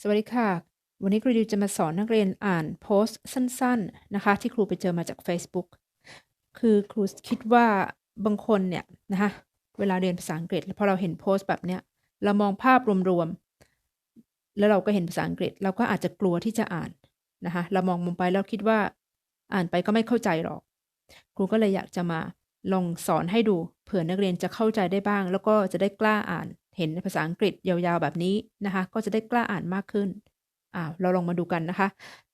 สวัสดีค่ะ วันนี้ครูดิวจะมาสอนนักเรียนอ่านโพสต์สั้น ๆนะคะ ที่ครูไปเจอมาจาก Facebook คือครูคิดว่าบางคนเนี่ยนะคะเวลาเรียนภาษาอังกฤษแล้วพอเราเห็นโพสต์แบบเนี้ยเรามองภาพรวมๆแล้วเราก็เห็นภาษาอังกฤษ เราก็อาจจะกลัวที่จะอ่านนะคะเรามองมุมไปแล้วคิดว่าอ่านไปก็ไม่เข้าใจหรอก ครูก็เลยอยากจะมาลองสอนให้ดูเผื่อนักเรียนจะเข้าใจได้บ้าง แล้วก็จะได้กล้าอ่าน เห็นภาษาอังกฤษยาวๆแบบนี้นะคะ ก็จะได้กล้าอ่านมากขึ้นอ่าเราลองมาดูกันนะคะ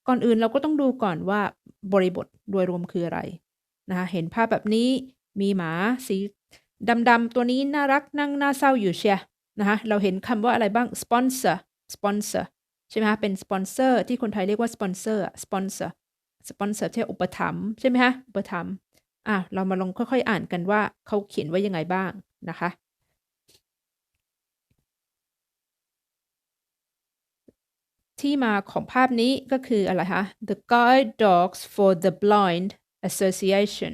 ก่อนอื่นเราก็ต้องดูก่อนว่าบริบทโดยรวมคืออะไรนะคะเห็นภาพแบบนี้มีหมาสีดำๆตัวนี้น่ารักนั่งน่าเศร้าอยู่เชียนะคะเราเห็นคำว่าอะไรบ้าง sponsor sponsor ใช่ไหมคะเป็นสปอนเซอร์ที่คนไทยเรียกว่าสปอนเซอร์สปอนเซอร์สปอนเซอร์ที่อุปถัมภ์ใช่ไหมคะอุปถัมภ์อะเรามาลองค่อยๆ อ่านกันว่าเขาเขียนไว้ยังไงบ้างนะคะ ที่มาของภาพนี้ก็คืออะไรคะ The Guide Dogs for the Blind Association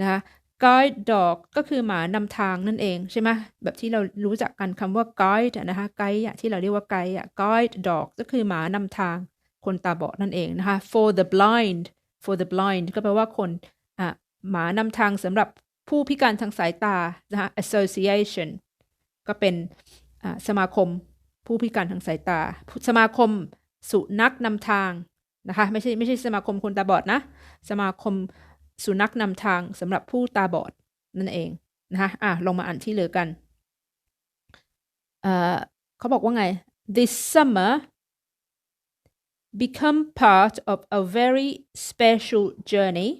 นะคะ Guide Dog ก็คือหมานำทางนั่นเองใช่ไหมแบบที่เรารู้จักกันคำว่า Guide นะคะ Guide ที่เราเรียกว่า Guide Guide Dog ก็คือหมานำทางคนตาบอดนั่นเองนะคะ For the blind for the blind ก็แปลว่าคนอะหมานำทางสำหรับผู้พิการทางสายตานะคะ Association ก็เป็นสมาคม ผู้พิการทางสายตา สมาคมสุนัขนำทางนะคะ ไม่ใช่ไม่ใช่สมาคมคนตาบอดนะ สมาคมสุนัขนำทางสำหรับผู้ตาบอดนั่นเองนะคะอะลงมาอ่านที่เหลือกันเอ่อเขาบอกว่าไง this summer become part of a very special journey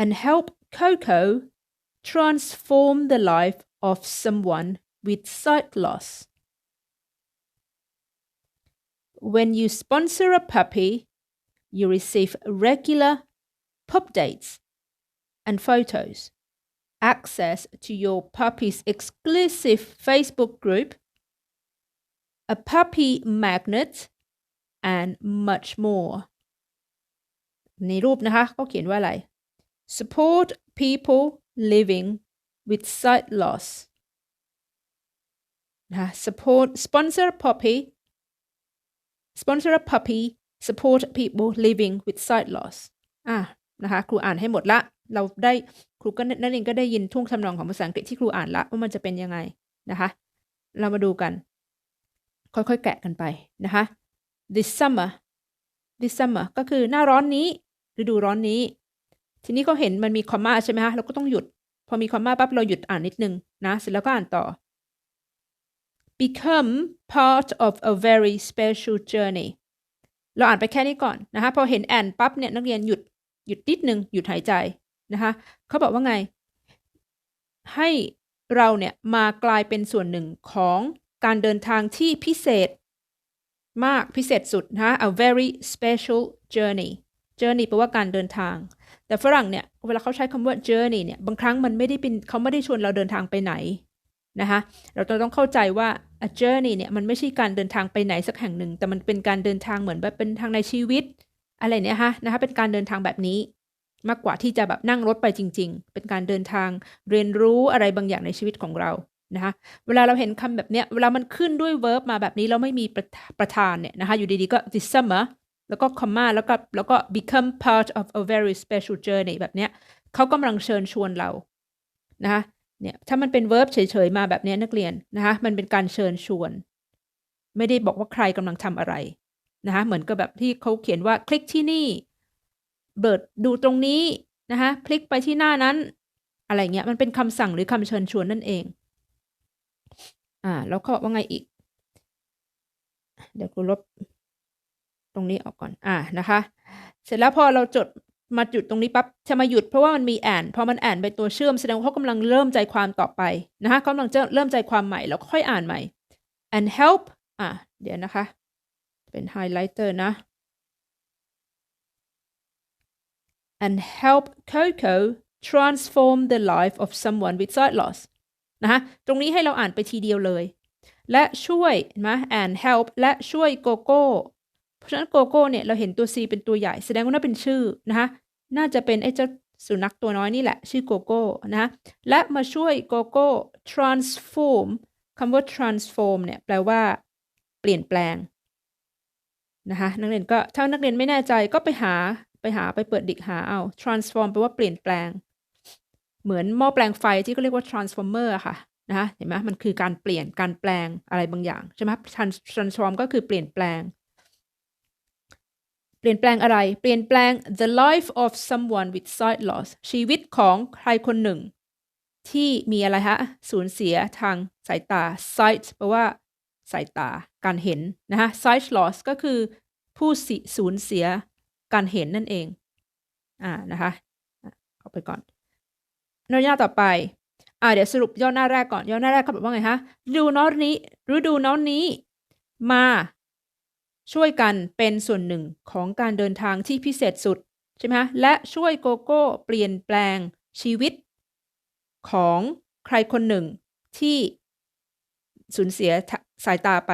and help Coco transform the life of someone with sight loss. When you sponsor a puppy, you receive regular pup dates and photos, access to your puppy's exclusive Facebook group, a puppy magnet, and much more. ในรูปนะคะเขาเขียนว่าอะไร support people living with sight loss นะคะ support sponsor puppy sponsor a puppy support people living with sight loss อะนะคะครูอ่านให้หมดละ เราได้ครูก็นั่นเองก็ได้ยินท่วงทำนองของภาษาอังกฤษที่ครูอ่านละว่ามันจะเป็นยังไงนะคะ เรามาดูกัน ค่อยๆแกะกันไปนะคะ this summer this summer ก็คือหน้าร้อนนี้ฤดูร้อนนี้ ทีนี้เขาเห็นมันมีคอมมาใช่ไหมคะเราก็ต้องหยุด พอมีคอมมาปั๊บเราหยุดอ่านนิดนึงนะเสร็จแล้วก็อ่านต่อ become part of a very special journey เราอ่านไปแค่นี้ก่อนนะคะพอเห็นแอนปั๊บเนี่ยนักเรียนหยุดหยุดนิดนึงหยุดหายใจนะคะเขาบอกว่าไง ให้เราเนี่ยมากลายเป็นส่วนหนึ่งของการเดินทางที่พิเศษมากพิเศษสุดนะะ a very special journey journey แปลว่าการเดินทาง แต่ฝรั่งเนี่ย เวลาเขาใช้คำว่า journey เนี่ย บางครั้งมันไม่ได้เป็นเขาไม่ได้ชวนเราเดินทางไปไหน นะคะเราต้องเข้าใจว่า a journey เนี่ยมันไม่ใช่การเดินทางไปไหนสักแห่งหนึ่ง แต่มันเป็นการเดินทางเหมือนแบบเป็นทางในชีวิต อะไรเนี่ยฮะนะคะเป็นการเดินทางแบบนี้ มากกว่าที่จะแบบนั่งรถไปจริง ๆ เป็นการเดินทางเรียนรู้อะไรบางอย่างในชีวิตของเรานะคะเวลาเราเห็นคำแบบเนี้ยเวลามันขึ้นด้วย verb มาแบบนี้แล้วไม่มีประประธานเนี่ยนะคะอยู่ดีๆก็ this summer แล้วก็ comma แล้วก็แล้วก็ become part of a very special journey แบบเนี้ยเขากำลังเชิญชวนเรานะคะ เนี่ยถ้ามันเป็น verb เฉยๆมาแบบนี้นักเรียนนะคะมันเป็นการเชิญชวน ไม่ได้บอกว่าใครกำลังทำอะไรนะคะเหมือนกับแบบที่เขาเขียนว่าคลิกที่นี่เบิดดูตรงนี้นะคะคลิกไปที่หน้านั้น อะไรเงี้ยมันเป็นคำสั่งหรือคำเชิญชวนนั่นเองอ่าแล้วเขาบอกว่าไงอีก เดี๋ยวกูลบตรงนี้ออกก่อนอ่านะคะ เสร็จแล้วพอเราจด มาจุดตรงนี้ปั๊บจะมาหยุดเพราะว่ามันมีแอนพอมันแอนไปตัวเชื่อมแสดงว่าเขากำลังเริ่มใจความต่อไปนะคะเขากำลังจะเริ่มใจความใหม่แล้วค่อยอ่านใหม่ and help อะเดี๋ยวนะคะ เป็นไฮไลท์เตอร์นะ and help Coco transform the life of someone with sight loss นะคะตรงนี้ให้เราอ่านไปทีเดียวเลย และช่วยนะ and help และช่วยโกโก้ เพราะฉะนั้นโกโก้เนี่ยเราเห็นตัว C เป็นตัวใหญ่ แสดงว่าน่าเป็นชื่อนะคะน่าจะเป็นไอ้เจ้าสุนัขตัวน้อยนี่แหละ ชื่อโกโก้นะและมาช่วยโกโก้ transform คำว่า transform เนี่ยแปลว่า เปลี่ยนแปลงนะคะนักเรียนก็ถ้านักเรียนไม่แน่ใจก็ไปหาไปหาไปเปิดดิกหาเอา transform แปลว่าเปลี่ยนแปลง เหมือนหม้อแปลงไฟที่เขาเรียกว่า transformer อะค่ะนะคะเห็นไหมมันคือการเปลี่ยนการแปลงอะไรบางอย่างใช่ไหม transform ก็คือเปลี่ยนแปลง เปลี่ยนแปลงอะไร เปลี่ยนแปลง the life of someone with sight loss ชีวิตของใครคนหนึ่ง ที่มีอะไรฮะ สูญเสียทางสายตา sight แปลว่า สายตา การเห็นนะคะ sight loss ก็คือผู้สูญเสียการเห็นนั่นเอง อ่า นะคะเอาไปก่อนหน้าต่อไป อ่า เดี๋ยวสรุปย่อหน้าแรกก่อน ย่อหน้าแรกเขาบอกว่าไงฮะ ดูน้อนนี้ ฤดูน้อนนี้ มา ช่วยกันเป็นส่วนหนึ่งของการเดินทางที่พิเศษสุดใช่ไหมฮะและช่วยโกโก้เปลี่ยนแปลงชีวิต ของใครคนหนึ่งที่สูญเสียสายตาไป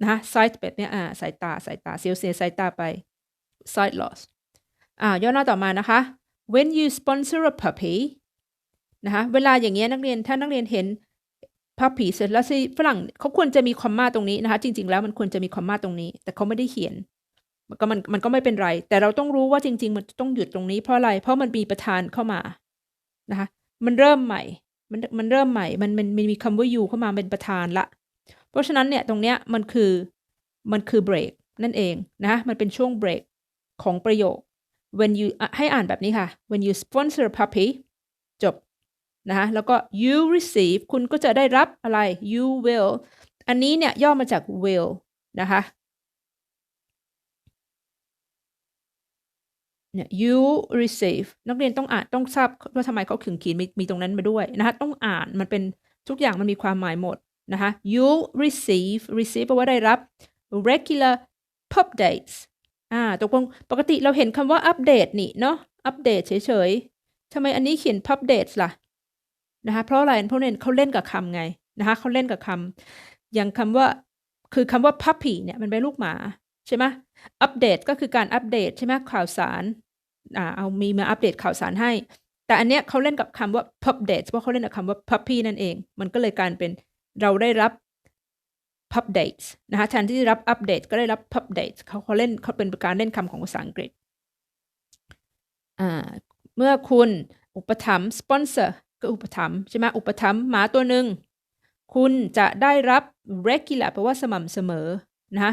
นะฮะ sight แบบนี้อ่าสายตาสายตาเสียเสียสายตาไป sight loss อ่าย่อหน้าต่อมานะคะ when you sponsor a puppy นะคะเวลาอย่างเงี้ยนักเรียนถ้านักเรียนเห็น puppy เสร็จแล้วสิฝรั่งเขาควรจะมีคอมมาตรงนี้นะคะ จริง ๆ แล้วมันควรจะมีคอมมาตรงนี้ แต่เขาไม่ได้เขียนมันก็มันมันก็ไม่เป็นไร แต่เราต้องรู้ว่าจริง ๆ มันต้องหยุดตรงนี้เพราะอะไร เพราะมันมีประธานเข้ามานะคะ มันเริ่มใหม่ มันมันเริ่มใหม่ มันมันมันมีคำว่า you เข้ามาเป็นประธานละ เพราะฉะนั้นเนี่ยตรงเนี้ยมันคือมันคือเบรกนั่นเองนะมันเป็นช่วงเบรกของประโยค when you ให้อ่านแบบนี้ค่ะ when you sponsor a puppy นะคะแล้วก็ you receive คุณก็จะได้รับอะไร you will อันนี้เนี่ยย่อมาจาก will นะคะเนี่ย you receive นักเรียนต้องอ่านต้องทราบว่าทำไมเขาขึงเขีดมีมีตรงนั้นมาด้วยนะคะต้องอ่านมันเป็นทุกอย่างมันมีความหมายหมดนะคะ you receive receive แปลว่าได้รับ regular pub dates อ่าตกลงปกติเราเห็นคำว่าอัปเดตนี่เนาะอัปเดตเฉยๆทำไมอันนี้เขียน pub dates ล่ะ นะคะเพราะอะไรเพราะเน้นเขาเล่นกับคำไงนะคะเขาเล่นกับคำอย่างคำว่าคือคำว่า puppy เนี่ยมันเป็นลูกหมาใช่ไหมอัปเดตก็คือการอัปเดตใช่ไหมข่าวสารอ่าเอามีมาอัปเดตข่าวสารให้ แต่อันเนี้ยเขาเล่นกับคำว่า pubdate เพราะเขาเล่นกับคำว่า puppy นั่นเอง มันก็เลยการเป็นเราได้รับ pubdate นะคะแทนที่จะรับอัปเดตก็ได้รับ pubdate เขาเขาเล่นเขาเป็นการเล่นคำของภาษาอังกฤษอ่าเมื่อคุณอุปถัมภ์ sponsor ก็อุปถัมภ์ใช่ไหมอุปถัมภ์หมาตัวหนึ่งคุณจะได้รับ regular แปลว่าสม่ำเสมอนะคะ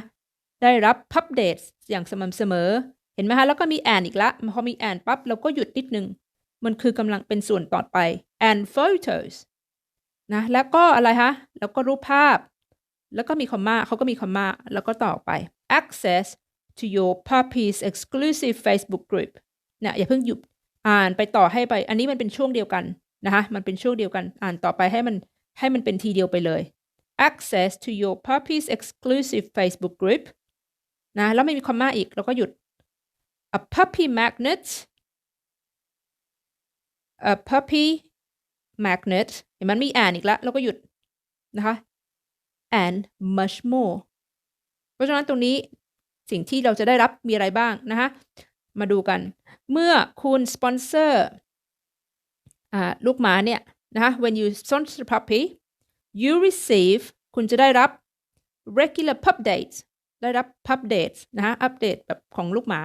ได้รับ pub dates อย่างสม่ำเสมอ เห็นไหมคะแล้วก็มี and อีกละพอมี and ปั๊บเราก็หยุดนิดนึง มันคือกำลังเป็นส่วนต่อไป and photos นะแล้วก็อะไรคะแล้วก็รูปภาพ แล้วก็มีคอมมาเขาก็มีคอมมาแล้วก็ต่อไป access to your puppy's exclusive Facebook group เนี่ยอย่าเพิ่งหยุดอ่านไปต่อให้ไป อันนี้มันเป็นช่วงเดียวกัน นะคะมันเป็นช่วงเดียวกันอ่านต่อไปให้มันให้มันเป็นทีเดียวไปเลย access to your puppy's exclusive Facebook group นะแล้วไม่มีคอมมาอีกเราก็หยุด a puppy magnet a puppy magnet เห็นมันมีอ่านอีกแล้วเราก็หยุดนะคะ and much more เพราะฉะนั้นตรงนี้สิ่งที่เราจะได้รับมีอะไรบ้างนะคะมาดูกัน เมื่อคุณสปอนเซอร์ ลูกหมาเนี่ยนะคะ when you sponsor puppy you receive คุณจะได้รับ regular pup dates ได้รับ pup dates นะคะอัปเดตแบบของลูกหมา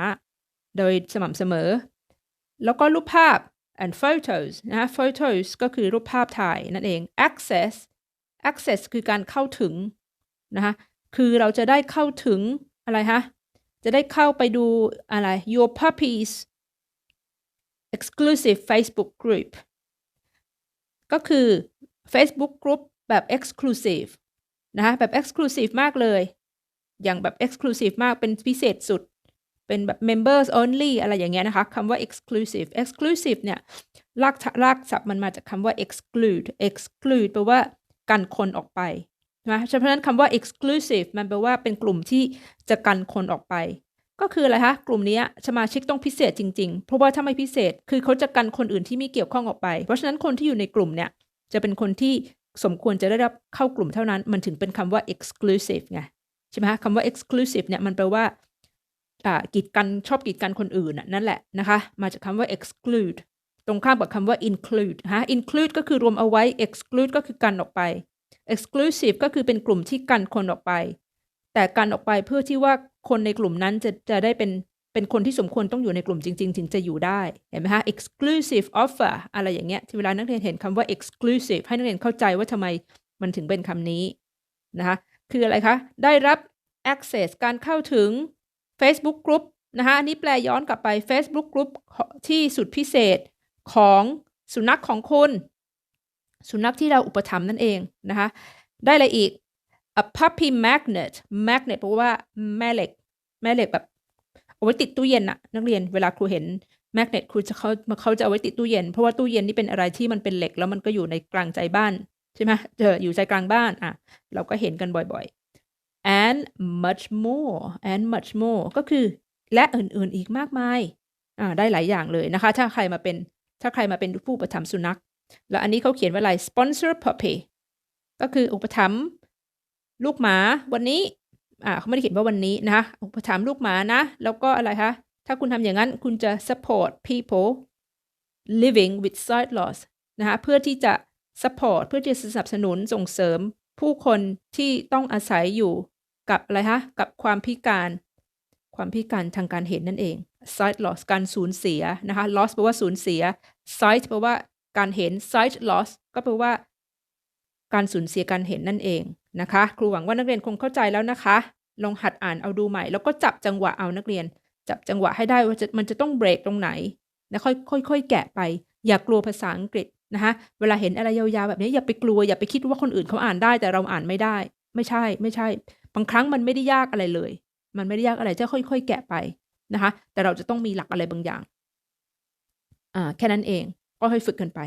โดยสม่ำเสมอ แล้วก็รูปภาพ and photos นะ photos ก็คือรูปภาพถ่ายนั่นเอง access access คือการเข้าถึงนะคะคือเราจะได้เข้าถึงอะไรฮะ จะได้เข้าไปดูอะไร your puppies exclusive Facebook group ก็คือ Facebook group แบบ exclusive นะคะแบบ exclusive มากเลย อย่างแบบ exclusive มากเป็นพิเศษสุด เป็นแบบ members only อะไรอย่างเงี้ยนะคะคำว่า exclusive exclusive เนี่ยลากลากศัพท์มันมาจากคำว่า exclude exclude แปลว่ากันคนออกไปนะฉะนั้นคำว่า exclusive มันแปลว่าเป็นกลุ่มที่จะกันคนออกไป ก็คืออะไรคะกลุ่มนี้สมาชิกต้องพิเศษจริงๆ เพราะว่าถ้าไม่พิเศษคือเขาจะกันคนอื่นที่ไม่เกี่ยวข้องออกไป เพราะฉะนั้นคนที่อยู่ในกลุ่มเนี่ยจะเป็นคนที่สมควรจะได้รับเข้ากลุ่มเท่านั้น มันถึงเป็นคำว่า exclusive ไงใช่ไหมคะคำว่า exclusive เนี่ยมันแปลว่ากีดกันชอบกีดกันคนอื่นนั่นแหละนะคะมาจากคำว่า exclude ตรงข้ามกับคำว่า include ฮะ include ก็คือรวมเอาไว้ exclude ก็คือกันออกไป exclusive ก็คือเป็นกลุ่มที่กันคนออกไป แต่กันออกไปเพื่อที่ว่าคนในกลุ่มนั้นจะจะได้เป็นเป็นคนที่สมควรต้องอยู่ในกลุ่มจริง ๆ ถึงจะอยู่ได้ เห็นไหมคะ exclusive offer อะไรอย่างเงี้ยที่เวลานักเรียนเห็นคำว่า exclusive ให้นักเรียนเข้าใจว่าทำไมมันถึงเป็นคำนี้นะคะคืออะไรคะ ได้รับ access การเข้าถึง Facebook Group นะคะอันนี้แปลย้อนกลับไป Facebook Group ที่สุดพิเศษของสุนัขของคุณ สุนัขที่เราอุปถัมภ์นั่นเองนะคะได้อะไรอีก a puppy magnet magnet แปลว่าแม่เหล็ก แม่เหล็กแบบ เอาไว้ติดตู้เย็นอะนักเรียนเวลาครูเห็น magnet ครูจะเขาเขาจะเอาไว้ติดตู้เย็น เพราะว่าตู้เย็นนี่เป็นอะไรที่มันเป็นเหล็กแล้วมันก็อยู่ในกลางใจบ้านใช่ไหมเจออยู่ใจกลางบ้านอะเราก็เห็นกันบ่อยๆ and much more and much more ก็คือและอื่นๆอีกมากมายอ่าได้หลายอย่างเลยนะคะ ถ้าใครมาเป็นถ้าใครมาเป็นผู้อุปถัมสุนัข แล้วอันนี้เขาเขียนว่าอะไร sponsor puppy ก็คืออุปถัมภ์ ลูกหมาวันนี้ อ่าเขาไม่ได้เขียนว่าวันนี้นะคะถัมลูกหมานะ แล้วก็อะไรคะ ถ้าคุณทำอย่างนั้นคุณจะ support people living with sight loss นะคะเพื่อที่จะ support เพื่อที่จะสนับสนุนส่งเสริมผู้คนที่ต้องอาศัยอยู่กับอะไรคะกับความพิการ ความพิการทางการเห็นนั่นเอง sight loss การสูญเสียนะคะ loss แปลว่าสูญเสีย sight แปลว่าการเห็น sight loss ก็แปลว่า การสูญเสียการเห็นนั่นเองนะคะ ครูหวังว่านักเรียนคงเข้าใจแล้วนะคะ ลองหัดอ่านเอาดูใหม่ แล้วก็จับจังหวะเอานักเรียน จับจังหวะให้ได้ว่าจะมันจะต้องเบรกตรงไหนแล้วค่อยค่อยๆแกะไป อย่ากลัวภาษาอังกฤษนะคะเวลาเห็นอะไรยาวๆแบบนี้อย่าไปกลัวอย่าไปคิดว่าคนอื่นเขาอ่านได้แต่เราอ่านไม่ได้ ไม่ใช่ ไม่ใช่ บางครั้งมันไม่ได้ยากอะไรเลย มันไม่ได้ยากอะไรจะค่อย ๆ แกะไปนะคะ แต่เราจะต้องมีหลักอะไรบางอย่างอ่าแค่นั้นเองก็ค่อยฝึกกันไป